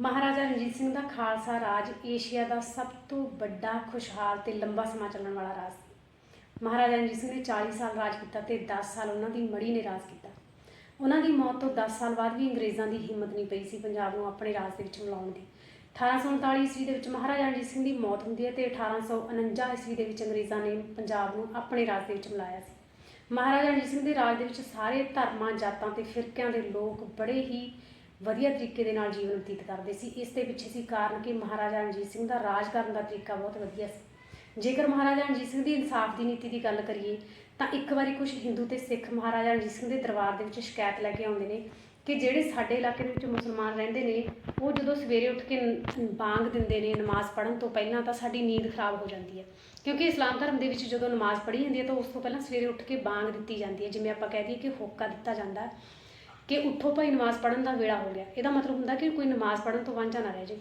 ਮਹਾਰਾਜਾ ਰਣਜੀਤ ਸਿੰਘ ਦਾ ਖਾਲਸਾ ਰਾਜ ਏਸ਼ੀਆ ਦਾ ਸਭ ਤੋਂ ਵੱਡਾ, ਖੁਸ਼ਹਾਲ ਤੇ ਲੰਬਾ ਸਮਾਂ ਚੱਲਣ ਵਾਲਾ ਰਾਜ ਸੀ। ਮਹਾਰਾਜਾ ਰਣਜੀਤ ਸਿੰਘ ਨੇ 40 ਸਾਲ ਰਾਜ ਕੀਤਾ ਤੇ 10 ਸਾਲ ਉਹਨਾਂ ਦੀ ਮੜੀ ਨੇ ਰਾਜ ਕੀਤਾ। ਉਹਨਾਂ ਦੀ ਮੌਤ ਤੋਂ 10 ਸਾਲ ਬਾਅਦ ਵੀ ਅੰਗਰੇਜ਼ਾਂ ਦੀ ਹਿੰਮਤ ਨਹੀਂ ਪਈ ਸੀ ਪੰਜਾਬ ਨੂੰ ਆਪਣੇ ਰਾਜ ਦੇ ਵਿੱਚ ਮਿਲਾਉਣ ਦੀ। 1839 ਈਸਵੀ ਦੇ ਵਿੱਚ ਮਹਾਰਾਜਾ ਰਣਜੀਤ ਸਿੰਘ ਦੀ ਮੌਤ ਹੁੰਦੀ ਹੈ ਤੇ 1849 ਈਸਵੀ ਦੇ ਵਿੱਚ ਅੰਗਰੇਜ਼ਾਂ ਨੇ ਪੰਜਾਬ ਨੂੰ ਆਪਣੇ ਰਾਜ ਦੇ ਵਿੱਚ ਮਿਲਾਇਆ ਸੀ। ਮਹਾਰਾਜਾ ਰਣਜੀਤ ਸਿੰਘ ਦੇ ਰਾਜ ਦੇ ਵਿੱਚ ਸਾਰੇ ਧਰਮਾਂ, ਜਾਤਾਂ ਤੇ ਫਿਰਕਿਆਂ ਦੇ ਲੋਕ ਬੜੇ ਹੀ ਵਧੀਆ ਤਰੀਕੇ ਦੇ ਨਾਲ ਜੀਵਨ ਬਤੀਤ ਕਰਦੇ ਸੀ। ਇਸ ਦੇ ਪਿੱਛੇ ਸੀ ਕਾਰਨ ਕਿ ਮਹਾਰਾਜਾ ਰਣਜੀਤ ਸਿੰਘ ਦਾ ਰਾਜ ਕਰਨ ਦਾ ਤਰੀਕਾ ਬਹੁਤ ਵਧੀਆ ਸੀ। ਜੇਕਰ ਮਹਾਰਾਜਾ ਰਣਜੀਤ ਸਿੰਘ ਦੀ ਇਨਸਾਫ ਦੀ ਨੀਤੀ ਦੀ ਗੱਲ ਕਰੀਏ, ਤਾਂ ਇੱਕ ਵਾਰੀ ਕੁਝ ਹਿੰਦੂ ਤੇ ਸਿੱਖ ਮਹਾਰਾਜਾ ਰਣਜੀਤ ਸਿੰਘ ਦੇ ਦਰਬਾਰ ਦੇ ਵਿੱਚ ਸ਼ਿਕਾਇਤ ਲੈ ਕੇ ਆਉਂਦੇ ਨੇ ਕਿ ਜਿਹੜੇ ਸਾਡੇ ਇਲਾਕੇ ਦੇ ਵਿੱਚ ਮੁਸਲਮਾਨ ਰਹਿੰਦੇ ਨੇ, ਉਹ ਜਦੋਂ ਸਵੇਰੇ ਉੱਠ ਕੇ ਨ- ਬਾਂਗ ਦਿੰਦੇ ਨੇ, ਨਮਾਜ਼ ਪੜ੍ਹਨ ਤੋਂ ਪਹਿਲਾਂ ਤਾਂ ਸਾਡੀ ਨੀਂਦ ਖਰਾਬ ਹੋ ਜਾਂਦੀ ਹੈ। ਕਿਉਂਕਿ ਇਸਲਾਮ ਧਰਮ ਦੇ ਵਿੱਚ ਜਦੋਂ ਨਮਾਜ਼ ਪੜ੍ਹੀ ਜਾਂਦੀ ਹੈ ਤਾਂ ਉਸ ਤੋਂ ਪਹਿਲਾਂ ਸਵੇਰੇ ਉੱਠ ਕੇ ਬਾਂਗ ਦਿੱਤੀ ਜਾਂਦੀ ਹੈ। ਜਿਵੇਂ ਆਪਾਂ ਕਹਿ ਦਈਏ ਕਿ ਹੋਕਾ ਦਿੱਤਾ ਜਾਂਦਾ ਕਿ ਉੱਠੋ ਭਾਈ ਨਮਾਜ਼ ਪੜ੍ਹਨ ਦਾ ਵੇਲਾ ਹੋ ਗਿਆ। ਇਹਦਾ ਮਤਲਬ ਹੁੰਦਾ ਕਿ ਕੋਈ ਨਮਾਜ਼ ਪੜ੍ਹਨ ਤੋਂ ਵਾਂਝਾ ਨਾ ਰਹਿ ਜੇ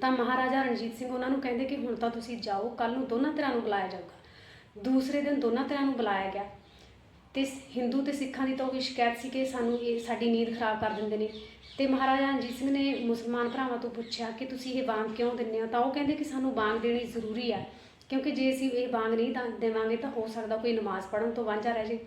ਤਾਂ ਮਹਾਰਾਜਾ ਰਣਜੀਤ ਸਿੰਘ ਉਹਨਾਂ ਨੂੰ ਕਹਿੰਦੇ ਕਿ ਹੁਣ ਤਾਂ ਤੁਸੀਂ ਜਾਓ ਕੱਲ ਨੂੰ ਦੋਨਾਂ ਧਿਰਾਂ ਨੂੰ ਬੁਲਾਇਆ ਜਾਊਗਾ। ਦੂਸਰੇ ਦਿਨ ਦੋਨਾਂ ਧਿਰਾਂ ਨੂੰ ਬੁਲਾਇਆ ਗਿਆ। ਤੇ ਹਿੰਦੂ ਤੇ ਸਿੱਖਾਂ ਦੀ ਤਾਂ ਉਹੀ ਸ਼ਿਕਾਇਤ ਸੀ ਕਿ ਸਾਨੂੰ ਇਹ ਸਾਡੀ ਨੀਂਦ ਖਰਾਬ ਕਰ ਦਿੰਦੇ ਨੇ। ਤੇ ਮਹਾਰਾਜਾ ਰਣਜੀਤ ਸਿੰਘ ਨੇ ਮੁਸਲਮਾਨ ਭਰਾਵਾਂ ਤੋਂ ਪੁੱਛਿਆ ਕਿ ਤੁਸੀਂ ਇਹ ਵਾਂਗ ਕਿਉਂ ਦਿੰਦੇ ਹੋ? ਤਾਂ ਉਹ ਕਹਿੰਦੇ ਕਿ ਸਾਨੂੰ ਵਾਂਗ ਦੇਣੀ ਜ਼ਰੂਰੀ ਹੈ ਕਿਉਂਕਿ ਜੇ ਅਸੀਂ ਇਹ ਵਾਂਗ ਨਹੀਂ ਤਾਂ ਦੇਵਾਂਗੇ ਤਾਂ ਹੋ ਸਕਦਾ ਕੋਈ ਨਮਾਜ਼ ਪੜ੍ਹਨ ਤੋਂ ਵਾਂਝਾ ਰਹਿ ਜੇ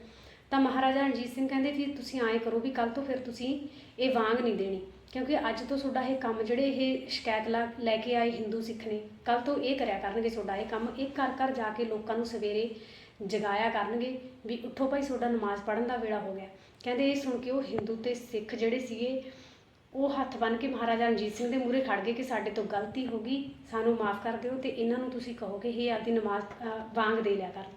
ਤਾਂ ਮਹਾਰਾਜਾ ਰਣਜੀਤ ਸਿੰਘ ਕਹਿੰਦੇ ਵੀ ਤੁਸੀਂ ਐਂ ਕਰੋ ਵੀ ਕੱਲ ਤੋਂ ਫਿਰ ਤੁਸੀਂ ਇਹ ਵਾਂਗ ਨਹੀਂ ਦੇਣੀ, ਕਿਉਂਕਿ ਅੱਜ ਤੋਂ ਤੁਹਾਡਾ ਇਹ ਕੰਮ ਜਿਹੜੇ ਇਹ ਸ਼ਿਕਾਇਤ ਲਾ- ਲੈ ਕੇ ਆਏ ਹਿੰਦੂ ਸਿੱਖ ਨੇ ਕੱਲ ਤੋਂ ਇਹ ਕਰਿਆ ਕਰਨਗੇ ਤੁਹਾਡਾ ਇਹ ਕੰਮ, ਇਹ ਘਰ ਘਰ ਜਾ ਕੇ ਲੋਕਾਂ ਨੂੰ ਸਵੇਰੇ ਜਗਾਇਆ ਕਰਨਗੇ ਵੀ ਉੱਠੋ ਭਾਈ, ਤੁਹਾਡਾ ਨਮਾਜ਼ ਪੜ੍ਹਨ ਦਾ ਵੇਲਾ ਹੋ ਗਿਆ। ਕਹਿੰਦੇ ਇਹ ਸੁਣ ਕੇ ਉਹ ਹਿੰਦੂ ਤੇ ਸਿੱਖ ਜਿਹੜੇ ਸੀਗੇ, ਉਹ ਹੱਥ ਬੰਨ੍ਹ ਕੇ ਮਹਾਰਾਜਾ ਰਣਜੀਤ ਸਿੰਘ ਦੇ ਮੂਹਰੇ ਖੜ ਗਏ ਕਿ ਸਾਡੇ ਤੋਂ ਗਲਤੀ ਹੋ ਗਈ, ਸਾਨੂੰ ਮਾਫ ਕਰ ਦਿਓ ਤੇ ਇਹਨਾਂ ਨੂੰ ਤੁਸੀਂ ਕਹੋ ਕਿ ਇਹ ਆਪਦੀ ਨਮਾਜ਼ ਵਾਂਗ ਦੇ ਲਿਆ ਕਰਨ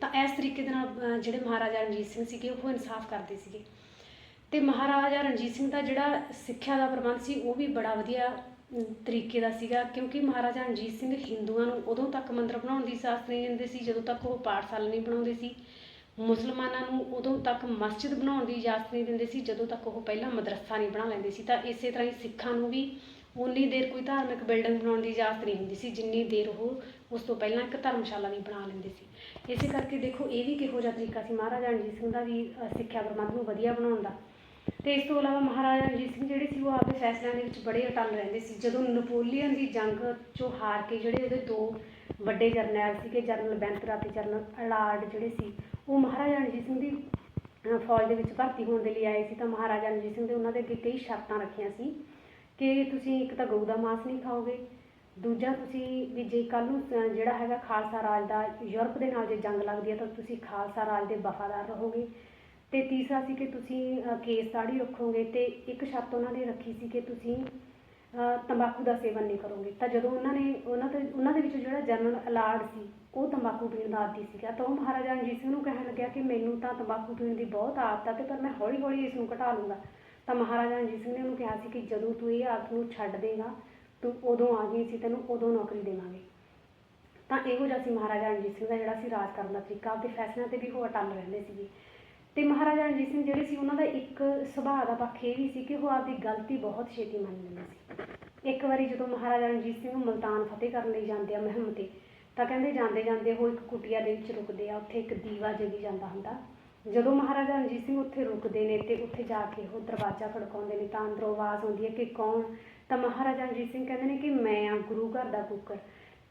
ਤਾਂ ਇਸ ਤਰੀਕੇ ਦੇ ਨਾਲ ਜਿਹੜੇ ਮਹਾਰਾਜਾ ਰਣਜੀਤ ਸਿੰਘ ਸੀਗੇ, ਉਹ ਇਨਸਾਫ ਕਰਦੇ ਸੀਗੇ। ਤੇ ਮਹਾਰਾਜਾ ਰਣਜੀਤ ਸਿੰਘ ਦਾ ਜਿਹੜਾ ਸਿੱਖਿਆ ਦਾ ਪ੍ਰਬੰਧ ਸੀ, ਉਹ ਵੀ ਬੜਾ ਵਧੀਆ ਤਰੀਕੇ ਦਾ ਸੀਗਾ, ਕਿਉਂਕਿ ਮਹਾਰਾਜਾ ਰਣਜੀਤ ਸਿੰਘ ਹਿੰਦੂਆਂ ਨੂੰ ਉਦੋਂ ਤੱਕ ਮੰਦਰ ਬਣਾਉਣ ਦੀ ਇਜਾਜ਼ਤ ਨਹੀਂ ਦਿੰਦੇ ਸੀ, ਜਦੋਂ ਤੱਕ ਉਹ ਪਾਠਸ਼ਾਲਾ ਨਹੀਂ ਬਣਾਉਂਦੇ ਸੀ। ਮੁਸਲਮਾਨਾਂ ਨੂੰ ਉਦੋਂ ਤੱਕ ਮਸਜਿਦ ਬਣਾਉਣ ਦੀ ਇਜਾਜ਼ਤ ਨਹੀਂ ਦਿੰਦੇ ਸੀ, ਜਦੋਂ ਤੱਕ ਉਹ ਪਹਿਲਾਂ ਮਦਰਸਾ ਨਹੀਂ ਬਣਾ ਲੈਂਦੇ ਸੀ। ਤਾਂ ਇਸੇ ਤਰ੍ਹਾਂ ਹੀ ਸਿੱਖਾਂ ਨੂੰ ਵੀ ਉਨੀ ਦੇਰ ਕੋਈ ਧਾਰਮਿਕ ਬਿਲਡਿੰਗ ਬਣਾਉਣ ਦੀ ਇਜਾਜ਼ਤ ਨਹੀਂ ਹੁੰਦੀ ਸੀ, ਜਿੰਨੀ ਦੇਰ ਉਹ ਉਸ ਤੋਂ ਪਹਿਲਾਂ ਇੱਕ ਧਰਮਸ਼ਾਲਾ ਵੀ ਬਣਾ ਲੈਂਦੇ ਸੀ। ਇਸੇ ਕਰਕੇ ਦੇਖੋ, ਇਹ ਵੀ ਕਿਹੋ ਜਿਹਾ ਤਰੀਕਾ ਸੀ। ਮਹਾਰਾਜਾ ਰਣਜੀਤ ਸਿੰਘ ਦਾ ਵੀ ਸਿੱਖਿਆ ਪ੍ਰਬੰਧ ਨੂੰ ਵਧੀਆ ਬਣਾਉਣ ਦਾ। ਤੇ ਇਸ ਤੋਂ ਇਲਾਵਾ ਮਹਾਰਾਜਾ ਰਣਜੀਤ ਸਿੰਘ ਜਿਹੜੇ ਸੀ, ਉਹ ਆਪਦੇ ਫੈਸਲਿਆਂ ਦੇ ਵਿੱਚ ਬੜੇ ਅਟਲ ਰਹਿੰਦੇ ਸੀ। ਜਦੋਂ ਨਪੋਲੀਅਨ ਦੀ ਜੰਗ ਚੋਂ ਹਾਰ ਕੇ ਜਿਹੜੇ ਉਹਦੇ ਦੋ ਵੱਡੇ ਜਰਨੈਲ ਸੀਗੇ ਜਰਨਲ ਬੈਂਤਰਾ ਤੇ ਜਰਨਲ ਅਲਾਰਡ ਜਿਹੜੇ ਸੀ, ਉਹ ਮਹਾਰਾਜਾ ਰਣਜੀਤ ਸਿੰਘ ਦੀ ਫੌਜ ਦੇ ਵਿੱਚ ਭਰਤੀ ਹੋਣ ਦੇ ਲਈ ਆਏ ਸੀ। ਤਾਂ ਮਹਾਰਾਜਾ ਰਣਜੀਤ ਸਿੰਘ ਦੇ ਉਹਨਾਂ ਦੇ ਅੱਗੇ ਕਈ ਸ਼ਰਤਾਂ ਰੱਖੀਆਂ ਸੀ ਕਿ ਤੁਸੀਂ ਇੱਕ ਤਾਂ ਗਊ ਦਾ ਮਾਸ ਨਹੀਂ ਖਾਓਗੇ ਦੂਜਾ ਤੁਸੀਂ ਵੀ ਜੇ ਕੱਲ ਨੂੰ ਅ, ਜਿਹੜਾ ਹੈਗਾ ਖਾਲਸਾ ਰਾਜ ਦਾ ਯੂਰਪ ਦੇ ਨਾਲ ਜੇ ਜੰਗ ਲੱਗਦੀ ਹੈ ਤਾਂ ਤੁਸੀਂ ਖਾਲਸਾ ਰਾਜ ਦੇ ਵਫਾਦਾਰ ਰਹੋਗੇ। ਤੇ ਤੀਸਰਾ ਸੀ ਕਿ ਤੁਸੀਂ ਅ, ਕੇਸ ਦਾੜੀ ਰੱਖੋਗੇ ਤੇ ਇੱਕ ਸ਼ਰਤ ਉਹਨਾਂ ਨੇ ਰੱਖੀ ਸੀ ਕਿ ਤੁਸੀਂ ਅ, ਤੰਬਾਕੂ ਦਾ ਸੇਵਨ ਨਹੀਂ ਕਰੋਗੇ। ਤਾਂ ਜਦੋਂ ਉਹਨਾਂ ਨੇ ਉਹਨਾਂ ਦੇ ਉਹਨਾਂ ਦੇ ਵਿੱਚੋਂ ਜਿਹੜਾ ਜਨਰਲ ਅਲਾਰਡ ਸੀ ਉਹ ਤੰਬਾਕੂ ਪੀਣ ਦਾ ਆਦੀ ਸੀਗਾ। ਤਾਂ ਉਹ ਮਹਾਰਾਜਾ ਰਣਜੀਤ ਸਿੰਘ ਨੂੰ ਕਹਿਣ ਲੱਗਿਆ ਕਿ ਮੈਨੂੰ ਤਾਂ ਤੰਬਾਕੂ ਪੀਣ ਦੀ ਬਹੁਤ ਆਦਤ ਆ ਤੇ ਪਰ ਮੈਂ ਹੌਲੀ ਹੌਲੀ ਇਸ ਨੂੰ ਘਟਾ ਲੂੰਗਾ। ਤਾਂ ਮਹਾਰਾਜਾ ਰਣਜੀਤ ਸਿੰਘ ਨੇ ਉਹਨੂੰ ਕਿਹਾ ਸੀ ਕਿ ਜਦੋਂ ਤੂੰ ਇਹ ਆਦਤ ਨੂੰ ਛੱਡ ਦੇਗਾ ਤੂੰ ਉਦੋਂ ਆ ਗਈ ਸੀ, ਤੈਨੂੰ ਉਦੋਂ ਨੌਕਰੀ ਦੇਵਾਂਗੇ। ਤਾਂ ਇਹੋ ਜਿਹਾ ਸੀ ਮਹਾਰਾਜਾ ਰਣਜੀਤ ਸਿੰਘ ਦਾ ਜਿਹੜਾ ਸੀ ਰਾਜ ਕਰਨ ਦਾ ਤਰੀਕਾ, ਆਪਦੇ ਫੈਸਲਿਆਂ ਤੇ ਵੀ ਉਹ ਅਟੱਲ ਰਹਿੰਦੇ ਸੀਗੇ। ਤੇ ਮਹਾਰਾਜਾ ਰਣਜੀਤ ਸਿੰਘ ਜਿਹੜੇ ਸੀ, ਉਹਨਾਂ ਦਾ ਇੱਕ ਸੁਭਾਅ ਦਾ ਪੱਖ ਇਹ ਵੀ ਸੀ ਕਿ ਉਹ ਆਪਦੀ ਗਲਤੀ ਬਹੁਤ ਛੇਤੀ ਮੰਨ ਲੈਂਦੇ ਸੀ। ਇੱਕ ਵਾਰੀ ਜਦੋਂ ਮਹਾਰਾਜਾ ਰਣਜੀਤ ਸਿੰਘ ਮਲਤਾਨ ਫਤਿਹ ਕਰਨ ਲਈ ਜਾਂਦੇ ਆ ਮੁਹਿੰਮ ਤੇ, ਤਾਂ ਕਹਿੰਦੇ ਜਾਂਦੇ ਜਾਂਦੇ ਉਹ ਇੱਕ ਕੁਟੀਆ ਦੇ ਵਿੱਚ ਰੁਕਦੇ ਆ, ਉੱਥੇ ਇੱਕ ਦੀਵਾ ਜਗੀ ਜਾਂਦਾ ਹੁੰਦਾ। ਜਦੋਂ ਮਹਾਰਾਜਾ ਰਣਜੀਤ ਸਿੰਘ ਉੱਥੇ ਰੁਕਦੇ ਨੇ ਤੇ ਉੱਥੇ ਜਾ ਕੇ ਉਹ ਦਰਵਾਜ਼ਾ ਖੜਕਾਉਂਦੇ ਨੇ ਤਾਂ ਅੰਦਰੋਂ ਆਵਾਜ਼ ਆਉਂਦੀ ਹੈ ਕਿ ਕੌਣ? ਤਾਂ ਮਹਾਰਾਜਾ ਰਣਜੀਤ ਸਿੰਘ ਕਹਿੰਦੇ ਨੇ ਕਿ ਮੈਂ ਆ ਗੁਰੂ ਘਰ ਦਾ ਕੁੱਕਰ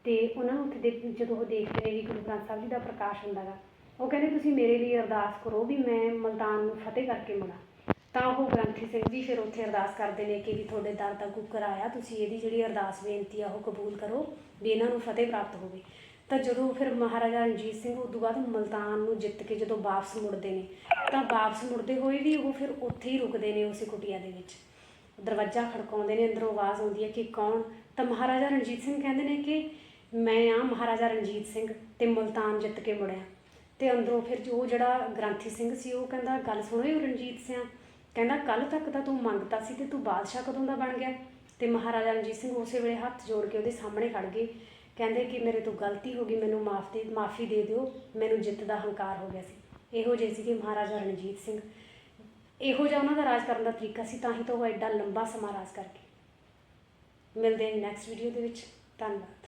ਤੇ ਉਹਨਾਂ ਨੂੰ ਉੱਥੇ ਦੇਖ, ਜਦੋਂ ਉਹ ਦੇਖਦੇ ਨੇ ਵੀ ਗੁਰੂ ਗ੍ਰੰਥ ਸਾਹਿਬ ਜੀ ਦਾ ਪ੍ਰਕਾਸ਼ ਹੁੰਦਾ ਗਾ, ਉਹ ਕਹਿੰਦੇ, ਤੁਸੀਂ ਮੇਰੇ ਲਈ ਅਰਦਾਸ ਕਰੋ ਵੀ ਮੈਂ ਮਲਤਾਨ ਨੂੰ ਫਤਿਹ ਕਰਕੇ ਮੁੜਾਂ। ਤਾਂ ਉਹ ਗ੍ਰੰਥੀ ਸਿੰਘ ਜੀ ਫਿਰ ਉੱਥੇ ਅਰਦਾਸ ਕਰਦੇ ਨੇ ਕਿ ਵੀ ਤੁਹਾਡੇ ਦਰ ਦਾ ਕੁੱਕਰ ਆਇਆ, ਤੁਸੀਂ ਇਹਦੀ ਜਿਹੜੀ ਅਰਦਾਸ ਬੇਨਤੀ ਆ, ਉਹ ਕਬੂਲ ਕਰੋ ਵੀ ਇਹਨਾਂ ਨੂੰ ਫਤਿਹ ਪ੍ਰਾਪਤ ਹੋਵੇ। ਤਾਂ ਜਦੋਂ ਫਿਰ ਮਹਾਰਾਜਾ ਰਣਜੀਤ ਸਿੰਘ ਉਸ ਤੋਂ ਬਾਅਦ ਮਲਤਾਨ ਨੂੰ ਜਿੱਤ ਕੇ ਜਦੋਂ ਵਾਪਸ ਮੁੜਦੇ ਨੇ, ਤਾਂ ਵਾਪਸ ਮੁੜਦੇ ਹੋਏ ਵੀ ਉਹ ਫਿਰ ਉੱਥੇ ਹੀ ਰੁਕਦੇ ਨੇ ਉਸੇ ਕੁਟੀਆ ਦੇ ਵਿੱਚ। ਦਰਵਾਜ਼ਾ ਖੜਕਾਉਂਦੇ ਨੇ, ਅੰਦਰੋਂ ਆਵਾਜ਼ ਆਉਂਦੀ ਹੈ ਕਿ ਕੌਣ? ਤਾਂ ਮਹਾਰਾਜਾ ਰਣਜੀਤ ਸਿੰਘ ਕਹਿੰਦੇ ਨੇ ਕਿ ਮੈਂ ਆ ਮਹਾਰਾਜਾ ਰਣਜੀਤ ਸਿੰਘ ਤੇ ਮਲਤਾਨ ਜਿੱਤ ਕੇ ਮੁੜਿਆ। ਤੇ ਅੰਦਰੋਂ ਫਿਰ ਜੋ ਜਿਹੜਾ ਗ੍ਰੰਥੀ ਸਿੰਘ ਸੀ ਉਹ ਕਹਿੰਦਾ, ਗੱਲ ਸੁਣੋ ਇਹ ਰਣਜੀਤ ਸਿੰਘ ਕਹਿੰਦਾ ਕੱਲ ਤੱਕ ਤਾਂ ਤੂੰ ਮੰਗਤਾ ਸੀ ਤੇ ਤੂੰ ਬਾਦਸ਼ਾਹ ਕਦੋਂ ਦਾ ਬਣ ਗਿਆ? ਤੇ ਮਹਾਰਾਜਾ ਰਣਜੀਤ ਸਿੰਘ ਉਸੇ ਵੇਲੇ ਹੱਥ ਜੋੜ ਕੇ ਉਹਦੇ ਸਾਹਮਣੇ ਖੜ ਗਏ। ਕਹਿੰਦੇ ਕਿ ਮੇਰੇ ਤੋਂ ਗਲਤੀ ਹੋ ਗਈ, ਮੈਨੂੰ ਮਾਫ ਦੇ, ਮਾਫੀ ਦੇ ਦਿਓ, ਮੈਨੂੰ ਜਿੱਤ ਦਾ ਹੰਕਾਰ ਹੋ ਗਿਆ ਸੀ। ਇਹੋ ਜਿਹੇ ਸੀਗੇ ਮਹਾਰਾਜਾ ਰਣਜੀਤ ਸਿੰਘ। ਇਹੋ ਜਿਹਾ ਉਹਨਾਂ ਦਾ ਰਾਜ ਕਰਨ ਦਾ ਤਰੀਕਾ ਸੀ, ਤਾਂ ਹੀ ਤਾਂ ਉਹ ਐਡਾ ਲੰਬਾ ਸਮਾਂ ਰਾਜ ਕਰਕੇ। ਮਿਲਦੇ ਹਾਂ ਨੈਕਸਟ ਵੀਡੀਓ ਦੇ ਵਿੱਚ। ਧੰਨਵਾਦ।